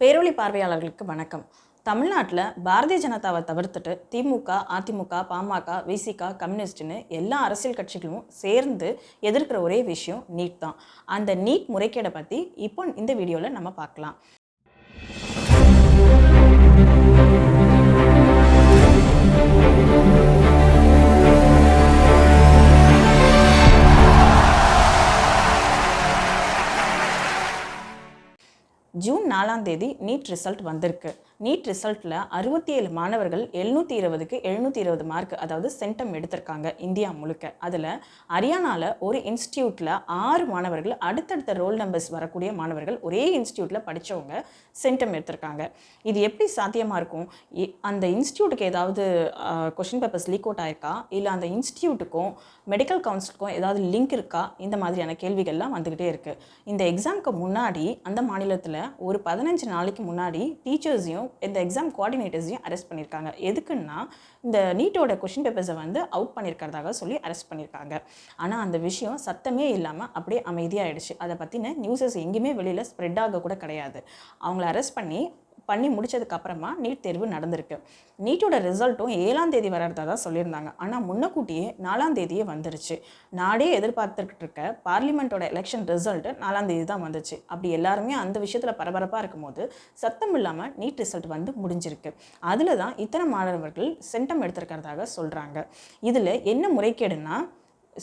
பேரொளி பார்வையாளர்களுக்கு வணக்கம். தமிழ்நாட்டில் பாரதிய ஜனதாவை தவிர்த்துட்டு திமுக அதிமுக பாமக விசிக கம்யூனிஸ்ட்னு எல்லா அரசியல் கட்சிகளும் சேர்ந்து எதிர்க்கிற ஒரே விஷயம் நீட் தான். அந்த நீட் முறைகேடை பற்றி இப்போ இந்த வீடியோவில் நம்ம பார்க்கலாம். ஜூன் நாலாம் தேதி நீட் ரிசல்ட் வந்திருக்கு. நீட் ரிசல்ட்டில் அறுபத்தி ஏழு மாணவர்கள் எழுநூற்றி இருபதுக்கு எழுநூற்றி இருபது மார்க் அதாவது சென்டம் எடுத்திருக்காங்க இந்தியா முழுக்க. அதில் ஹரியானாவில் ஒரு இன்ஸ்டியூட்டில் ஆறு மாணவர்கள் அடுத்தடுத்த ரோல் நம்பர்ஸ் வரக்கூடிய மாணவர்கள் ஒரே இன்ஸ்டியூட்டில் படித்தவங்க சென்டம் எடுத்திருக்காங்க. இது எப்படி சாத்தியமாக இருக்கும்? இ- அந்த இன்ஸ்டியூட்டுக்கு ஏதாவது கொஷின் பேப்பர்ஸ் லீக் அவுட் ஆயிருக்கா? இல்லை அந்த இன்ஸ்டியூட்டுக்கும் மெடிக்கல் கவுன்சிலுக்கும் ஏதாவது லிங்க் இருக்கா? இந்த மாதிரியான கேள்விகள்லாம் வந்துக்கிட்டே இருக்குது இந்த எக்ஸாம்க்கு முன்னாடி அந்த மாநிலத்தில் ஒரு பதினஞ்சு நாளைக்கு முன்னாடி டீச்சர்ஸையும் இந்த எக்ஸாம் கோஆர்டினேட்டர்ஸையும் அரெஸ்ட் பண்ணியிருக்காங்க எதுக்குன்னா இந்த நீட்டோட கொஷின் பேப்பர்ஸை வந்து அவுட் பண்ணியிருக்கிறதாக சொல்லி அரெஸ்ட் பண்ணியிருக்காங்க ஆனால் அந்த விஷயம் சத்தமே இல்லாமல் அப்படியே அமைதியாகிடுச்சு அதை பற்றின நியூஸஸ் எங்கேயுமே வெளியில் ஸ்ப்ரெட் ஆக கூட கிடையாது. அவங்கள அரெஸ்ட் பண்ணி பண்ணி முடிச்சதுக்கு அப்புறமா நீட் தேர்வு நடந்திருக்கு. நீட்டோட ரிசல்ட்டும் ஏழாம் தேதி வர்றதா தான் சொல்லியிருந்தாங்க. ஆனால் முன்னக்கூட்டியே நாலாம் தேதியே வந்துருச்சு. நாடே எதிர்பார்த்துக்கிட்டு இருக்க பார்லிமெண்ட்டோட எலெக்ஷன் ரிசல்ட் நாலாம் தேதி தான் வந்துச்சு. அப்படி எல்லாருமே அந்த விஷயத்தில் பரபரப்பாக இருக்கும்போது சத்தம் இல்லாமல் நீட் ரிசல்ட் வந்து முடிஞ்சிருக்கு. அதில் தான் இத்தனை மாணவர்கள் சென்டம் எடுத்திருக்கிறதாக சொல்கிறாங்க இதில் என்ன முறைகேடுன்னா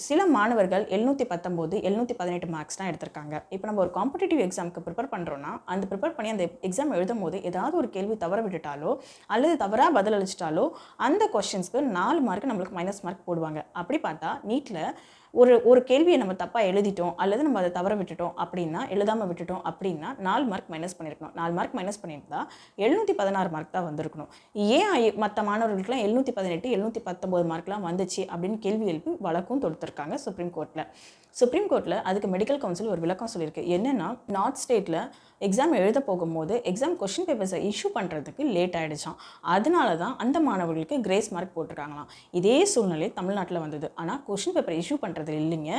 சில மாணவர்கள் எழுநூற்றி பத்தொம்போது எழுநூற்றி பதினெட்டு மார்க்ஸ் தான் எடுத்திருக்காங்க. இப்போ நம்ம ஒரு காம்படிட்டிவ் எக்ஸாமுக்கு ப்ரிப்பேர் பண்ணுறோன்னா அந்த ப்ரிப்பேர் பண்ணி அந்த எக்ஸாம் எழுதும் போது ஏதாவது ஒரு கேள்வி தவற விட்டுட்டாலோ அல்லது தவறாக பதில் அளிச்சிட்டாலோ அந்த கொஷின்ஸ்க்கு நாலு மார்க் நம்மளுக்கு மைனஸ் மார்க் போடுவாங்க. அப்படி பார்த்தா நீட்டில் ஒரு ஒரு கேள்வியை நம்ம தப்பாக எழுதிட்டோம் அல்லது நம்ம அதை தவற விட்டுட்டோம் அப்படின்னா எழுதாமல் விட்டுட்டோம் அப்படின்னா நாலு மார்க் மைனஸ் பண்ணியிருக்கணும் நாலு மார்க் மைனஸ் பண்ணியிருந்தா எழுநூற்றி பதினாறு மார்க் தான் வந்திருக்கணும். ஏன் மற்ற மாணவர்களுக்குலாம் எழுநூற்றி பதினெட்டு எழுநூற்றி பத்தொம்போது மார்க்லாம் வந்துச்சு அப்படின்னு கேள்வி எழுப்பி வழக்கும் தொடுத்திருக்காங்க சுப்ரீம் கோர்ட்டில் சுப்ரீம் கோர்ட்டில் அதுக்கு மெடிக்கல் கவுன்சில் ஒரு விளக்கம் சொல்லியிருக்கு. என்னென்னா நார்த் ஸ்டேட்டில் எக்ஸாம் எழுத போகும்போது எக்ஸாம் கொஷின் பேப்பர்ஸை இஷ்யூ பண்ணுறதுக்கு லேட் ஆகிடுச்சான் அதனால தான் அந்த மாணவர்களுக்கு கிரேஸ் மார்க் போட்டிருக்காங்களாம். இதே சூழ்நிலை தமிழ்நாட்டில் வந்தது. ஆனால் கொஷின் பேப்பர் இஷ்யூ பண்ணுறது இல்லைங்க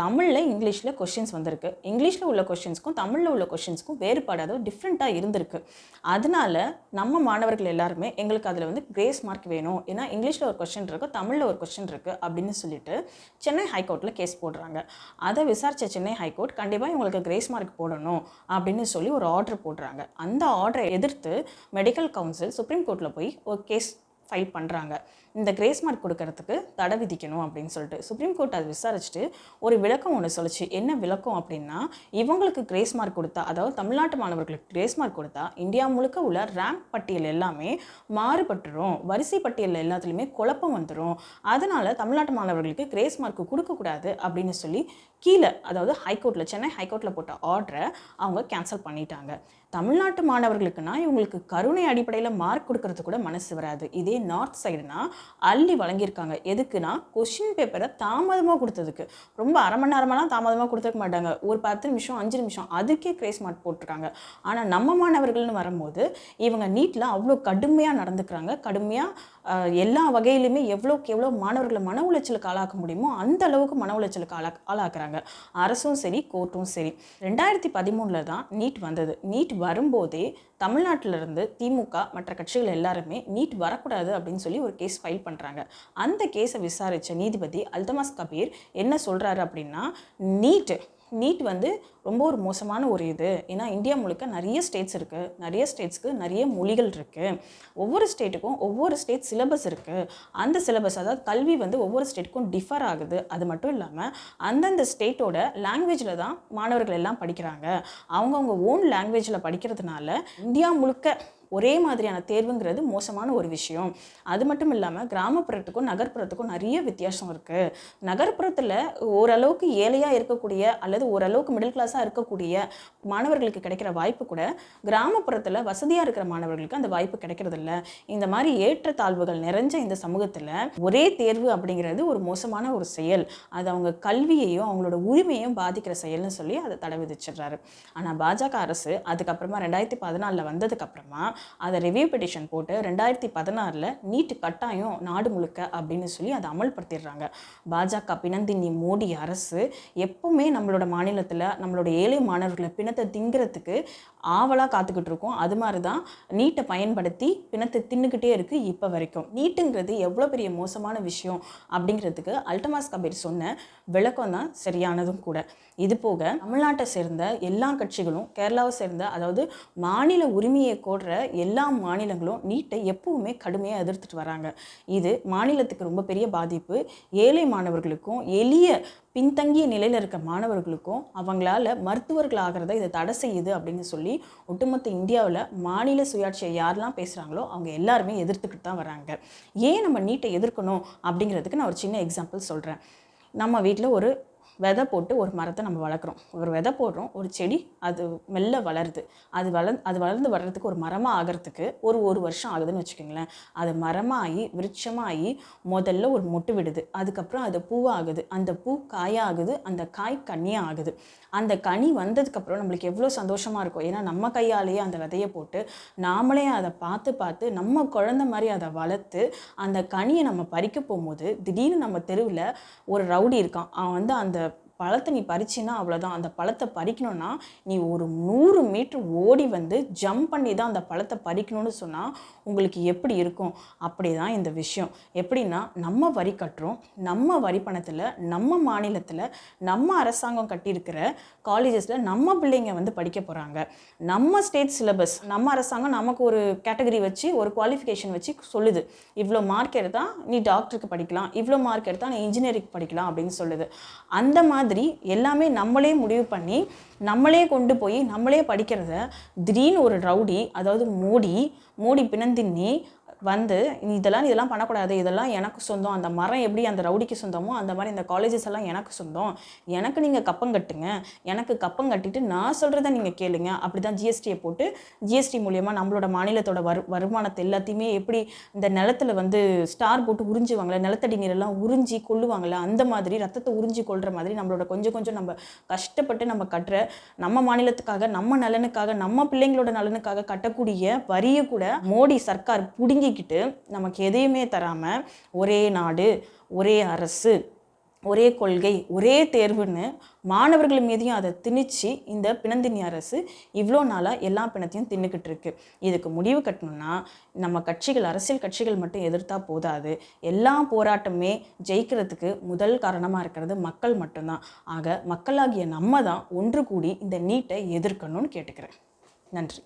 தமிழில் இங்கிலீஷில் கொஷின்ஸ் வந்திருக்கு. இங்கிலீஷில் உள்ள கொஷின்ஸ்க்கும் தமிழில் உள்ள கொஷின்ஸ்க்கும் வேறுபாடு அதாவது டிஃப்ரெண்ட்டாக இருந்திருக்கு. அதனால நம்ம மாணவர்கள் எல்லாருமே எங்களுக்கு அதில் வந்து கிரேஸ் மார்க் வேணும். ஏன்னா இங்கிலீஷில் ஒரு கொஷின் இருக்குது தமிழில் ஒரு கொஷின் இருக்குது அப்படின்னு சொல்லிட்டு சென்னை ஹைகோர்ட்டில் கேஸ் போடுறாங்க. அதை விசாரித்த சென்னை ஹைகோர்ட் கண்டிப்பாக இவங்களுக்கு கிரேஸ் மார்க் போடணும் அப்படின்னு சொல்லி ஒரு ஆர்டர் போடுறாங்க. அந்த ஆர்டரை எதிர்த்து மெடிக்கல் கவுன்சில் சுப்ரீம் கோர்ட்டில் போய் ஒரு கேஸ் ஃபைல் பண்ணுறாங்க இந்த கிரேஸ் மார்க் கொடுக்கறதுக்கு தடை விதிக்கணும் அப்படின்னு சொல்லிட்டு சுப்ரீம் கோர்ட் அதை விசாரிச்சுட்டு ஒரு விளக்கம் ஒன்று சொல்லுச்சு. என்ன விளக்கம் அப்படின்னா இவங்களுக்கு கிரேஸ் மார்க் கொடுத்தா அதாவது தமிழ்நாட்டு மாணவர்களுக்கு கிரேஸ் மார்க் கொடுத்தா இந்தியா முழுக்க உள்ள ரேங்க் பட்டியல் எல்லாமே மாறுபட்டுரும். வரிசை பட்டியல் எல்லாத்துலேயுமே குழப்பம் வந்துடும் அதனால் தமிழ்நாட்டு மாணவர்களுக்கு கிரேஸ் மார்க் கொடுக்கக்கூடாது அப்படின்னு சொல்லி கீழே அதாவது ஹைகோர்ட்டில் சென்னை ஹைகோர்ட்டில் போட்ட ஆர்டரை அவங்க கேன்சல் பண்ணிட்டாங்க. தமிழ்நாட்டு மாணவர்களுக்குன்னா இவங்களுக்கு கருணை அடிப்படையில் மார்க் கொடுக்கறது கூட மனசு வராது. இதே நார்த் சைடுனா அள்ளி வழங்கியிருக்காங்க. எதுக்குன்னா கொஷின் பேப்பரை தாமதமாக கொடுத்ததுக்கு. ரொம்ப அரை மணி நேரமெல்லாம் தாமதமாக கொடுத்துருக்க மாட்டாங்க. ஒரு பத்து நிமிஷம் அஞ்சு நிமிஷம் அதுக்கே கிரேஸ் மார்க் போட்டிருக்காங்க. ஆனால் நம்ம மாணவர்கள்னு வரும்போது இவங்க நீட்டில் அவ்வளோ கடுமையாக நடந்துக்கிறாங்க. கடுமையாக எல்லா வகையிலுமே எவ்வளோக்கு எவ்வளோ மாணவர்களை மன உளைச்சலுக்கு ஆளாக்க முடியுமோ அந்த அளவுக்கு மன உளைச்சலுக்கு ஆளா ஆளாக்குறாங்க. அரசும் சரி கோர்ட்டும் சரி. ரெண்டாயிரத்தி பதிமூணில் தான் நீட் வந்தது. நீட் வரும்போதே தமிழ்நாட்டிலிருந்து திமுக மற்ற கட்சிகள் எல்லாருமே நீட் வரக்கூடாது அப்படின்னு சொல்லி ஒரு கேஸ் ஃபைல் பண்ணுறாங்க அந்த கேஸை விசாரித்த நீதிபதி அல்தமாஸ் கபீர் என்ன சொல்கிறாரு அப்படின்னா நீட் நீட் வந்து ரொம்ப ஒரு மோசமான ஒரு இது. ஏன்னா இந்தியா முழுக்க நிறைய ஸ்டேட்ஸ் இருக்குது நிறைய ஸ்டேட்ஸ்க்கு நிறைய மொழிகள் இருக்குது ஒவ்வொரு ஸ்டேட்டுக்கும் ஒவ்வொரு ஸ்டேட் சிலபஸ் இருக்குது அந்த சிலபஸ் அதாவது கல்வி வந்து ஒவ்வொரு ஸ்டேட்டுக்கும் டிஃபர் ஆகுது. அது மட்டும் இல்லாமல் அந்தந்த ஸ்டேட்டோட லாங்குவேஜில் தான் மாணவர்கள் எல்லாம் படிக்கிறாங்க. அவங்கவுங்க ஓன் லாங்குவேஜில் படிக்கிறதுனால இந்தியா முழுக்க ஒரே மாதிரியான தேர்வுங்கிறது மோசமான ஒரு விஷயம். அது மட்டும் இல்லாமல் கிராமப்புறத்துக்கும் நகர்ப்புறத்துக்கும் நிறைய வித்தியாசம் இருக்குது நகர்ப்புறத்தில் ஓரளவுக்கு ஏழையாக இருக்கக்கூடிய அல்லது ஓரளவுக்கு மிடில் கிளாஸாக இருக்கக்கூடிய மாணவர்களுக்கு கிடைக்கிற வாய்ப்பு கூட கிராமப்புறத்தில் வசதியாக இருக்கிற மாணவர்களுக்கு அந்த வாய்ப்பு கிடைக்கிறதில்ல. இந்த மாதிரி ஏற்றத்தாழ்வுகள் நிறைஞ்ச இந்த சமூகத்தில் ஒரே தேர்வு அப்படிங்கிறது ஒரு மோசமான ஒரு செயல். அது அவங்க கல்வியையும் அவங்களோட உரிமையும் பாதிக்கிற செயல்னு சொல்லி அதை தடை விதிச்சிடுறாரு. ஆனால் பாஜக அரசு அதுக்கப்புறமா ரெண்டாயிரத்தி பதினாலில் வந்ததுக்கப்புறமா அதை ரிவ்யூ பெட்டிஷன் போட்டு ரெண்டாயிரத்தி பதினாறில் நீட்டு கட்டாயம் நாடு முழுக்க அப்படின்னு சொல்லி அதை அமல்படுத்திடுறாங்க. பாஜக பிணந்தினி மோடி அரசு எப்பவுமே நம்மளோட மாநிலத்தில் நம்மளோட ஏழை மாணவர்களை பிணத்தை திங்கிறதுக்கு ஆவலாக காத்துக்கிட்டு இருக்கோம். அது மாதிரி தான் நீட்டை பயன்படுத்தி பிணத்தை தின்னுக்கிட்டே இருக்குது இப்போ வரைக்கும். நீட்டுங்கிறது எவ்வளோ பெரிய மோசமான விஷயம் அப்படிங்கிறதுக்கு அல்டமாஸ் கபீர் சொன்ன விளக்கம் தான் சரியானதும் கூட. இது போக தமிழ்நாட்டை சேர்ந்த எல்லா கட்சிகளும் கேரளாவை சேர்ந்த அதாவது மாநில உரிமையை கோடுற எல்லா மாநிலங்களும் நீட்டை எப்பவுமே கடுமையாக எதிர்த்துட்டு வராங்க. இது மாநிலத்துக்கு ரொம்ப பெரிய பாதிப்பு. ஏழை மாணவர்களுக்கும் எளிய பின்தங்கிய நிலையில் இருக்க மாணவர்களுக்கும் அவங்களால மருத்துவர்கள் ஆகிறத இதை தடை செய்யுது அப்படின்னு சொல்லி ஒட்டுமொத்த இந்தியாவில் மாநில சுயாட்சியை யாரெல்லாம் பேசுகிறாங்களோ அவங்க எல்லாருமே எதிர்த்துக்கிட்டு தான் வராங்க. ஏன் நம்ம நீட்டை எதிர்க்கணும் அப்படிங்கிறதுக்கு நான் ஒரு சின்ன எக்ஸாம்பிள் சொல்கிறேன் நம்ம வீட்டில் ஒரு விதை போட்டு ஒரு மரத்தை நம்ம வளர்க்குறோம். ஒரு விதை போடுறோம் ஒரு செடி அது மெல்ல வளருது. அது வளர் அது வளர்ந்து வர்றதுக்கு ஒரு மரமாக ஆகிறதுக்கு ஒரு ஒரு வருஷம் ஆகுதுன்னு வச்சுக்கோங்களேன். அது மரமாகி விருட்சமாகி முதல்ல ஒரு மொட்டு விடுது. அதுக்கப்புறம் அது பூவாகுது. அந்த பூ காயாகுது. அந்த காய் கனியாக ஆகுது அந்த கனி வந்ததுக்கப்புறம் நம்மளுக்கு எவ்வளோ சந்தோஷமாக இருக்கும். ஏன்னா நம்ம கையாலேயே அந்த விதையை போட்டு நாமளே அதை பார்த்து பார்த்து நம்ம குழந்த மாதிரி அதை வளர்த்து அந்த கனியை நம்ம பறிக்க போகும்போது திடீர்னு நம்ம தெருவில் ஒரு ரவுடி இருக்கான். அவன் வந்து அந்த பழத்தை நீ பறிச்சின்னா அவ்வளோதான் அந்த பழத்தை பறிக்கணும்னா நீ ஒரு நூறு மீட்டர் ஓடி வந்து ஜம்ப் பண்ணி தான் அந்த பழத்தை பறிக்கணும்னு சொன்னால் உங்களுக்கு எப்படி இருக்கும்? அப்படி தான் இந்த விஷயம். எப்படின்னா நம்ம வரி கட்டுறோம். நம்ம வரி பணத்தில் நம்ம மாநிலத்தில் நம்ம அரசாங்கம் கட்டியிருக்கிற காலேஜஸில் நம்ம பிள்ளைங்க வந்து படிக்க போகிறாங்க நம்ம ஸ்டேட் சிலபஸ் நம்ம அரசாங்கம் நமக்கு ஒரு கேட்டகரி வச்சு ஒரு குவாலிஃபிகேஷன் வச்சு சொல்லுது. இவ்வளோ மார்க் எடுத்தால் நீ டாக்டருக்கு படிக்கலாம். இவ்வளோ மார்க் எடுத்தால் நீ இன்ஜினியரிங் படிக்கலாம் அப்படின்னு சொல்லுது. அந்த மாதிரி எல்லாமே நம்மளே முடிவு பண்ணி நம்மளே கொண்டு போய் நம்மளே படிக்கிறத திடீர்னு ஒரு ரவுடி அதாவது மோடி மோடி பிணந்தின்னி வந்து இதெல்லாம் இதெல்லாம் பண்ணக்கூடாது. இதெல்லாம் எனக்கு சொந்தம். அந்த மரம் எப்படி அந்த ரவுடிக்கு சொந்தமோ அந்த மாதிரி இந்த காலேஜஸ் எல்லாம் எனக்கு சொந்தம். எனக்கு நீங்கள் கப்பம் கட்டுங்க. எனக்கு கப்பம் கட்டிட்டு நான் சொல்கிறத நீங்கள் கேளுங்க. அப்படி தான் ஜிஎஸ்டியை போட்டு ஜிஎஸ்டி மூலியமாக நம்மளோட மாநிலத்தோட வரு வருமானத்தை எல்லாத்தையுமே எப்படி இந்த நிலத்துல வந்து ஸ்டார் போட்டு உறிஞ்சுவாங்களே நிலத்தடி நீரெல்லாம் உறிஞ்சி கொள்ளுவாங்கள்ல அந்த மாதிரி ரத்தத்தை உறிஞ்சி கொள்கிற மாதிரி நம்மளோட கொஞ்சம் கொஞ்சம் நம்ம கஷ்டப்பட்டு நம்ம கட்டுற நம்ம மாநிலத்துக்காக நம்ம நலனுக்காக நம்ம பிள்ளைங்களோட நலனுக்காக கட்டக்கூடிய வரியை கூட மோடி சர்க்கார் பிடுங்கி புடுங்கிக்கிட்டு நமக்கு எதையுமே தராமல் ஒரே நாடு ஒரே அரசு ஒரே கொள்கை ஒரே தேர்வுன்னு மாணவர்கள் மீதையும் அதை திணிச்சு இந்த பிணந்தினி அரசு இவ்வளோ நாளாக எல்லா பிணத்தையும் தின்னுக்கிட்டு இருக்கு. இதுக்கு முடிவு கட்டணும்னா நம்ம கட்சிகள் அரசியல் கட்சிகள் மட்டும் எதிர்த்தா போதாது. எல்லா போராட்டமே ஜெயிக்கிறதுக்கு முதல் காரணமாக இருக்கிறது மக்கள் மட்டும்தான். ஆக மக்களாகிய நம்ம தான் ஒன்று கூடி இந்த நீட்டை எதிர்க்கணும்னு கேட்டுக்கிறேன். நன்றி.